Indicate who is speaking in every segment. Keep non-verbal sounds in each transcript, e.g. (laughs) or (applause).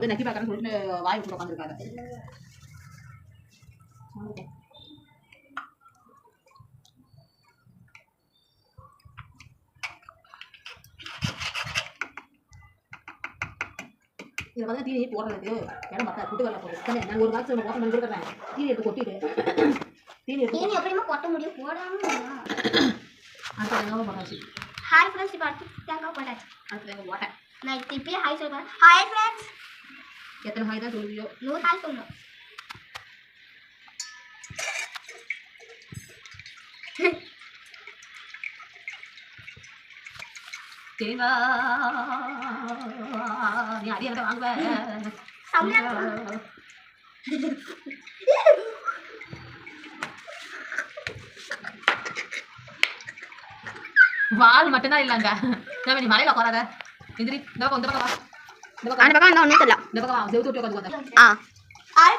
Speaker 1: இது நக்கி பார்க்கறேன்னு சொல்லிட்டு வாய் விட்டு உட்காந்துருக்காரு இதில் வந்து தீனி போடுறதுக்கு இடம் பார்த்தா புட்டு வரல போடுறது நான் ஒரு பாக்ஸ் ஓப்பன் பண்ணி கொடுக்குறேன். தீனி எடுத்து கொட்டிட்டு தீனி
Speaker 2: தீனி எப்படிமா கொட்ட முடியும்? போடாம
Speaker 1: அடுத்த போட்டாச்சு
Speaker 2: ஹாய் ஃப்ரெண்ட்ஸ் இப்போ அடுத்து தேங்காய் போட்டாச்சு
Speaker 1: அடுத்த தேங்காய் போட்டேன்.
Speaker 2: நான் இப்போ ஹாய் சொல்லுவேன் ஹாய் ஃப்ரெண்ட்ஸ்
Speaker 1: எத்தனை ஹாய் தான் சொல்லுவியோ?
Speaker 2: நூறு ஹாய் சொல்லணும்
Speaker 1: தேங்காய் நீ வாங்குவ.
Speaker 2: செம்மையா இருக்கு.
Speaker 1: வால் மட்டும்தான் இல்லைங்க. நீ மலையில உட்காராத எந்திரி இந்த பக்கம் இந்த பக்கம் வா. இந்த பக்கம்
Speaker 2: அந்த பக்கம் அந்த ஒன்றும் தெரியல
Speaker 1: இந்த பக்கம் செவுத்து விட்டு உட்காந்து உட்காந்து
Speaker 2: ஆ ஹாய்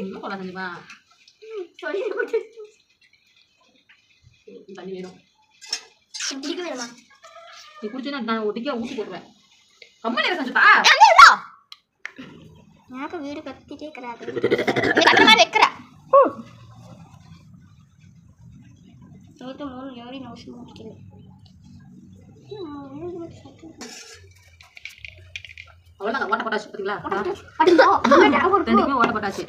Speaker 1: இன்னும் கொள்ள செஞ்சுமா
Speaker 2: சொல்லி போட்டு
Speaker 1: தண்ணி வேணும்
Speaker 2: குடிக்க வேணுமா
Speaker 1: நீ குடிச்சுன்னா நான் ஒட்டிக்க ஊற்றி போடுவேன் கம்மன் நேரம் செஞ்சுப்பா
Speaker 2: எனக்கு வீடு கத்திட்டே இருக்கிறாரு கத்த மாதிரி வைக்கிற நூற்று மூணு ஏழு நிமிஷம்
Speaker 1: அவ்வளோதான் ஓட்ட போட்டாச்சு
Speaker 2: குடிச்சலாமா
Speaker 1: ரெண்டுக்குமே ஓட்ட போட்டாச்சு.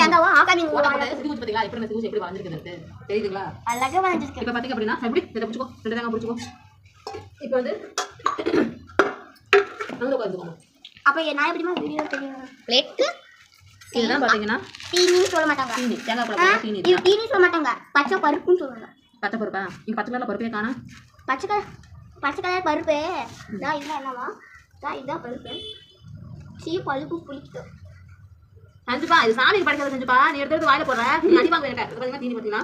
Speaker 2: தேங்காவா ஆக்காதீங்க
Speaker 1: ஓட்ட போட்டாச்சு. எப்படி ஊசி எப்படி வளர்ந்துருக்கு தெரியுதுங்களா?
Speaker 2: அழகா வந்துருக்கு
Speaker 1: இப்போ பார்த்தீங்க அப்படின்னா எப்படி இதை பிடிச்சிக்கோ. ரெண்டு தேங்காய் பிடிச்சிக்கோ. இப்போ வந்து அங்கே
Speaker 2: அப்போ நான் எப்படிமா வீடியோ தெரியும் பிளேட்டு?
Speaker 1: இதெல்லாம் பார்த்தீங்கன்னா
Speaker 2: தீனின்னு சொல்ல மாட்டாங்க.
Speaker 1: தீனி தேங்காய் பழம் தீனி
Speaker 2: தீனி. சொல்ல மாட்டாங்க. பச்சை பருப்புன்னு சொல்லுவாங்க.
Speaker 1: பச்சை பருப்பா? இங்கே பச்சை கலரில் பருப்பே காணா.
Speaker 2: பச்சை கலர் பச்சை கலர் பருப்பு. இதான் இதுதான் என்னவா? இதான் இதுதான் பருப்பு. சீ பழுப்பு புளிக்குது
Speaker 1: செஞ்சுப்பா இது சாமிக்கு படைக்கிறது செஞ்சுப்பா நீ எடுத்து வாயில போடுற. அடி வாங்க இது. தீனி
Speaker 2: பருப்பு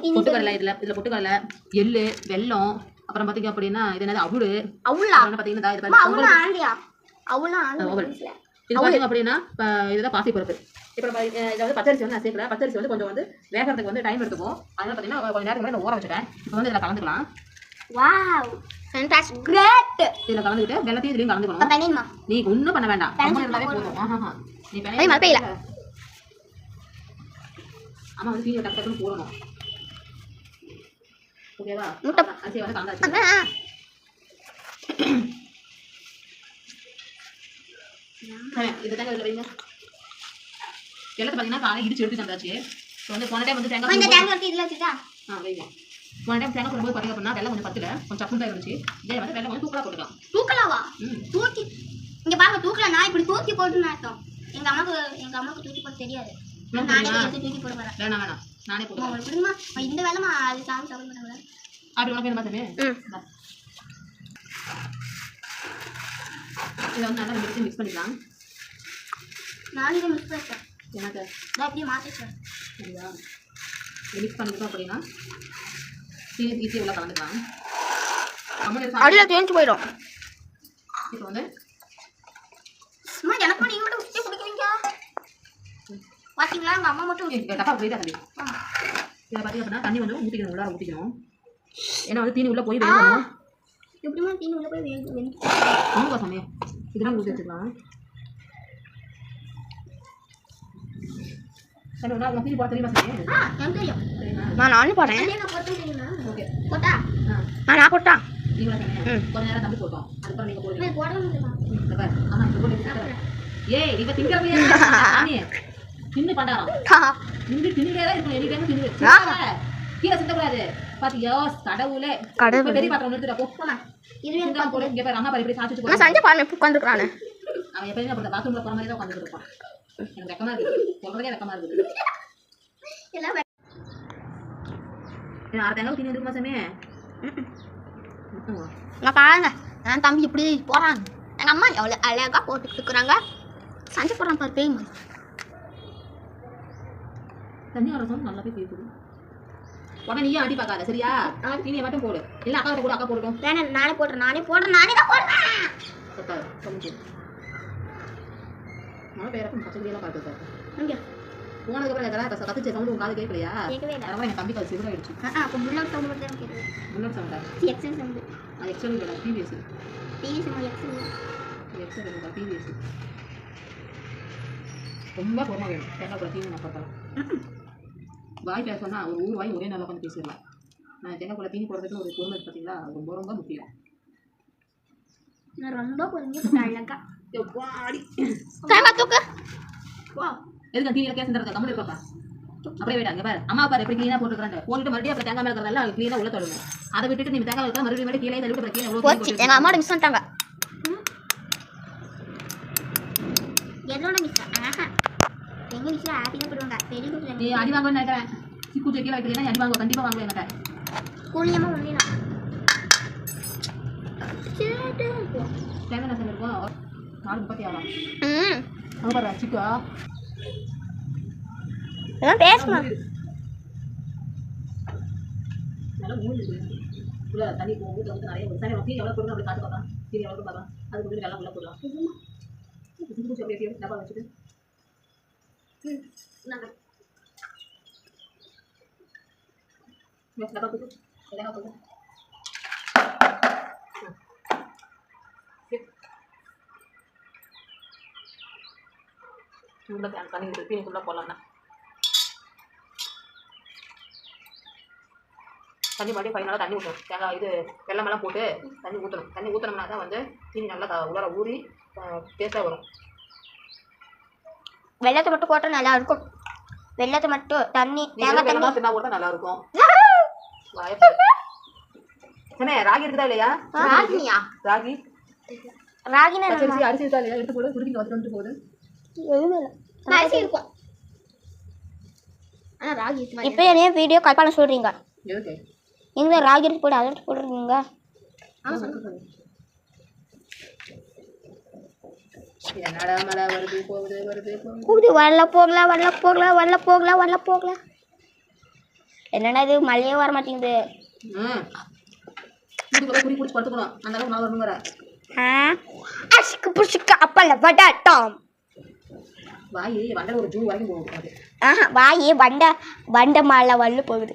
Speaker 2: நீங்க
Speaker 1: பொட்டுக்கடலை இதில். இதில் பொட்டுக்கடலை எள்ளு வெல்லம் அப்புறம் பார்த்தீங்க அப்படின்னா இது என்னது?
Speaker 2: அவுளா.
Speaker 1: இது
Speaker 2: அவுளா ஆண்டியா? அவுளா. ஆண்டி
Speaker 1: இது பார்த்தீங்க அப்படின்னா இதுதான் பாசி பருப்பு இப்போ நம்ம இதை வந்து பச்சரிசி வந்து நான் சேர்க்கல. பச்சரிசி வந்து கொஞ்சம் வந்து வேகிறதுக்கு வந்து டைம் எடுத்துக்கும். அதனால பார்த்தீங்கன்னா கொஞ்சம் நேரத்துக்கு நான் ஊற வச்சுட்டேன். இப்போ வந்து இதில் கலந்துக்கலாம்.
Speaker 2: வாவ் ஃபேண்டாஸ்டிக் கிரேட்
Speaker 1: இதில் கலந்துக்கிட்டு வெள்ளத்தையும் இதுலையும் கலந்துக்கணும்.
Speaker 2: பண்ணேன்மா
Speaker 1: நீ ஒன்றும் பண்ண வேண்டாம். அம்மா இருந்தாலே
Speaker 2: போதும்.
Speaker 1: ஆஹா நீ
Speaker 2: ஐய், மழை பெய்யல.
Speaker 1: அம்மா வந்து தீனியை டக்கு போடணும். ஓகேவா?
Speaker 2: முட்டை.
Speaker 1: அரிசியை வந்து கலந்தாச்சு. இதில் வைங்க. வெள்ளத்தை பார்த்தீங்கன்னா காலை இடிச்சு எடுத்து தந்தாச்சு. இப்போ வந்து போன டைம் வந்து தேங்காய்
Speaker 2: தேங்காய் இதுல வச்சுட்டா?
Speaker 1: ஆ வைங்க. போன டைம் தேங்காய் போடும்போது பார்த்தீங்க அப்படின்னா வெள்ளம் கொஞ்சம் பத்துல. கொஞ்சம் தான் இருந்துச்சு. இதே வந்து வெள்ளம் கொஞ்சம் தூக்கலாக போட்டுக்கலாம்.
Speaker 2: தூக்கலாவா?
Speaker 1: ம்.
Speaker 2: தூக்கி இங்க பாருங்க தூக்கல. நான் இப்படி தூக்கி போட்டுன்னு அர்த்தம். எங்க அம்மாக்கு எங்க அம்மாக்கு தூக்கி போட தெரியாது. நானே தூக்கி போட போறேன்.
Speaker 1: வேணாம் வேணாம். நானே
Speaker 2: புரியுமா இந்த வேலைமா அது சாமி சாப்பிட மாட்டாங்களா
Speaker 1: அப்படி உனக்கு என்ன பார்த்தமே
Speaker 2: ம்.
Speaker 1: இதை வந்து நல்லா ரெண்டு மிக்ஸ் பண்ணிக்கலாம்.
Speaker 2: நானும் இதை மிஸ் பண்ணிட்டேன்
Speaker 1: எனக்கு
Speaker 2: நான் அப்படியே மாற்றிட்டேன்
Speaker 1: சரியா? மிக்ஸ் பண்ணிட்டோம் அப்படின்னா ஈஸியாக உள்ள கலந்துக்கலாம்.
Speaker 2: அடியில் தேஞ்சு போயிடும்.
Speaker 1: இப்போ வந்து
Speaker 2: சும்மா எனக்கும் நீங்க மட்டும் ஊற்றி குடிக்கிறீங்க பாத்தீங்களா? எங்க அம்மா மட்டும்
Speaker 1: டப்பா தள்ளி.
Speaker 2: ஆ.
Speaker 1: இதில் பார்த்தீங்க அப்படின்னா தண்ணி வந்து ஊற்றிக்கணும் உள்ளார ஊற்றிக்கணும் ஏன்னா வந்து தீனி உள்ளே போய் வேகணும்.
Speaker 2: எப்படிமா தீனி உள்ள போய் வேக வெந்து
Speaker 1: ஆமாம் சாமி இதெல்லாம் ஊற்றி வச்சுக்கலாம். சரி உனக்கு தீனி போட தெரியுமா
Speaker 2: நான் நானும் போடுறேன். நான் போட்டேன்
Speaker 1: ஆ.
Speaker 2: நான் போட்டா.
Speaker 1: நீங்களா சாமி
Speaker 2: ம்.
Speaker 1: கொஞ்ச நேரம் தம்பி போட்டோம். அதுக்கப்புறம் நீங்கள் போடுவீங்க
Speaker 2: நான் போடவே முடியுமா?
Speaker 1: இந்த பாரு. ஆமா, இப்ப போட்டு ஏய் இவ திங்கறவையே சாமி தின்னு பண்டாரம் தான் எனி டைம் தின்னு. சிந்தாத. கீழே சிந்தக்கூடாது. பாத்தியோ கடவுளே.
Speaker 2: கடவுளே.
Speaker 1: இப்ப பெரிய பாத்திரம் நிறுத்துடா போ.
Speaker 2: போமா இது
Speaker 1: சிந்தாம போடு இங்க பாரு. அம்மா பாரு இப்படி சாச்சு
Speaker 2: நான்
Speaker 1: போடு
Speaker 2: சஞ்சய் பாருங்க உட்காந்துருக்கானு
Speaker 1: அவன் எப்பயுமே பாத்ரூம்ல போற மாதிரி தான் உட்காந்துட்டு இருப்பான் எனக்கு வெக்கமா இருக்கு. சொல்றதே வெக்கமா இருக்குது
Speaker 2: எல்லாம்
Speaker 1: இது அரை தேங்காய் தின்னு இருக்குமா சாமி?
Speaker 2: நான் பாருங்க. என் தம்பி இப்படி போறாங்க எங்க அம்மா எவ்வளோ அழகா போட்டுக்கிட்டு இருக்கிறாங்க. சஞ்சய் போடுறான் பாரு பேய் மாதிரி.
Speaker 1: தண்ணி வர சவுண்ட் நல்லா போய் கேட்குது உடனே நீயே அடி பார்க்காத சரியா? தீனியை மட்டும் போடு. இல்ல அக்கா கூட அக்கா போடட்டும்
Speaker 2: வேணாம் நானே போடுறேன் நானே போடுறேன் நானே தான் போடுறேன்.
Speaker 1: மழை பெய்யறப்ப பச்சைக்கிளியெல்லாம் பார்த்து சார்
Speaker 2: இங்க.
Speaker 1: போனதுக்கப்புறம் கச கத்துச்ச சவுண்டு உங்க காது கேட்கலையா?
Speaker 2: கேட்கவே இல்லை.
Speaker 1: அதனால என் தம்பிக்கு அது சிவன் ஆயிடுச்சு
Speaker 2: அப்போ முன்னாடி சவுண்ட் மட்டும் தான் கேட்குது.
Speaker 1: முன்னாடி சவுண்டா?
Speaker 2: XL sound.
Speaker 1: அது எக்ஸ்டர்னல் இல்லை.
Speaker 2: டிவி சினிமா எக்ஸல்
Speaker 1: வேணும்ப்பா டிவிஎஸ் ரொம்ப பொறுமை வேணும். தேங்காய் கூட தீனி நான் பார்க்கலாம் வாய் பேச சொன்னால் ஒரு ஊர் வாய் ஒரே நாளில் உட்காந்து பேசிடலாம். நான் தேங்காய் கூட தீனி போடுறதுக்கு ஒரு பொறுமை பார்த்தீங்களா ரொம்ப ரொம்ப முக்கியம்.
Speaker 2: நான் ரொம்ப கொஞ்சம் அழகா.
Speaker 1: எதுக்கு கேஸ் கம்மல் இருப்பாப்பா அப்படியே விட அங்கே பாரு. அம்மா பாரு எப்படி க்ளீனாக போட்டுக்கிறாங்க போட்டுட்டு மறுபடியும் அப்புறம் தேங்காய் மேலே இருக்கிறதெல்லாம் க்ளீனாக உள்ள தொடுங்க. அதை விட்டுட்டு நீங்கள் தேங்காய் வைக்கலாம் மறுபடியும் மறுபடியும் கீழே தள்ளி விட்டு கீழே
Speaker 2: போச்சு. எங்கள் அம்மாவோட மிஸ் பண்ணிட்டாங்க எதோட மிஸ் ஆஹா. எங்கள் மிஸ்ஸில் ஹாப்பியாக போடுவாங்க. பெரிய
Speaker 1: நீ
Speaker 2: குட்டில்
Speaker 1: அடி வாங்குவேன்னு நினைக்கிறேன். சிக்கு கீழே வைக்கிறீங்கன்னா அடி வாங்குவோம் கண்டிப்பாக வாங்குவேன் என்கிட்ட.
Speaker 2: கூலியமாக ஒன்றினா
Speaker 1: தேங்காய் நசம் இருக்கும். நாலு முப்பத்தி ஆறாம்
Speaker 2: ம்.
Speaker 1: அங்கே பாரு சிக்கா நல்லா தண்ணி போ ஊற்ற வந்து நிறைய எவ்வளோ போடணும் அப்படி காட்டு பார்க்கலாம். எவ்வளோ பார்க்கலாம். அது கொஞ்சம் வெள்ளம் உள்ள போடலாம் டப்பா வச்சுட்டு. டப்பா எல்லாம் தூக்கு உள்ள தண்ணி தீனிக்குள்ளே போடலாம்ண்ணா தண்ணி மறுபடியும் ஃபைனலாக தண்ணி ஊற்றணும் தேங்காய் இது வெள்ளமெல்லாம் போட்டு தண்ணி ஊற்றணும் தண்ணி ஊற்றினோம்னா தான் வந்து தீனி நல்லா உள்ளார ஊறி டேஸ்ட்டாக வரும்.
Speaker 2: வெள்ளத்தை மட்டும் போட்டால் நல்லா இருக்கும். வெள்ளத்தை மட்டும் தண்ணி தேங்காய் தண்ணி.
Speaker 1: தின்னா கூட நல்லா இருக்கும். (laughs) என்ன ராகி இருக்குதா இல்லையா?
Speaker 2: ராகினியா
Speaker 1: ராகி.
Speaker 2: ராகினா
Speaker 1: பச்சரிசி அரிசி இருக்கா இல்லையா? எடுத்து போடு. குடிக்க வச்சுட்டு வந்துட்டு போகுது.
Speaker 2: அரிசி இருக்கும் ஆனால் ராகி இப்போ என்னைய வீடியோ கால் பண்ண சொல்கிறீங்க எங்கே ராகி எடுத்து போடு அதை எடுத்து போடுறீங்க
Speaker 1: என்னடா மழை வருது போகுது வருது போகுது
Speaker 2: கூது வரல போகலாம் வரல போகலாம் வரல போகலாம் வரல போகலாம் என்னடா இது மழையே வர மாட்டேங்குது.
Speaker 1: ம். வீட்டுக்குள்ளே குடி பிடிச்சி படுத்துக்கணும். வாயி வண்டல் ஒரு ஜூ வரைக்கும் போகும் அது.
Speaker 2: ஆஹா வாயே வண்ட வண்ட மாலை வல்லு போகுது.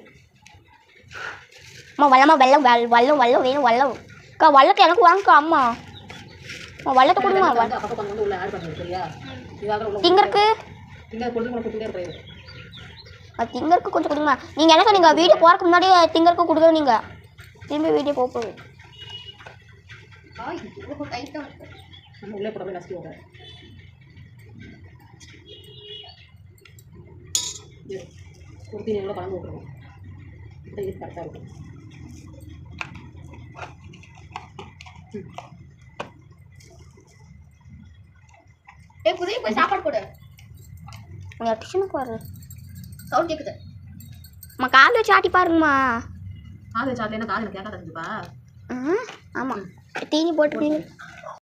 Speaker 2: அம்மா வல்லம்மா வெள்ளம் வெள் வல்லம் வல்லம் வேணும் வல்லம் அக்கா வல்லத்தை எனக்கு வாங்கக்கா அம்மா. அம்மா வல்லத்தை கொடுமா திங்கருக்கு? திங்கருக்கு கொஞ்சம் கொடுங்க நீங்கள் என்ன சொன்னீங்க? வீடியோ போகிறதுக்கு முன்னாடியே திங்கருக்கு கொடுங்க நீங்கள் திரும்பி வீடியோ போக போகுது.
Speaker 1: உள்ளே போகிற போய் நசுக்கி ஒரு தீனி கலந்து விட்டுருவோம் இப்போ இது கரெக்டாக இருக்கும்.
Speaker 2: ஏ புதிய போய் சாப்பாடு கொடு உங்கள் டியூஷனுக்கு வர சவுண்ட் கேட்குது அம்மா கால் வச்சு ஆட்டி பாருங்கம்மா.
Speaker 1: காது சாத்தினா காது எனக்கு கேட்காத இருந்துப்பா
Speaker 2: ஆ ஆமாம் தீனி போட்டு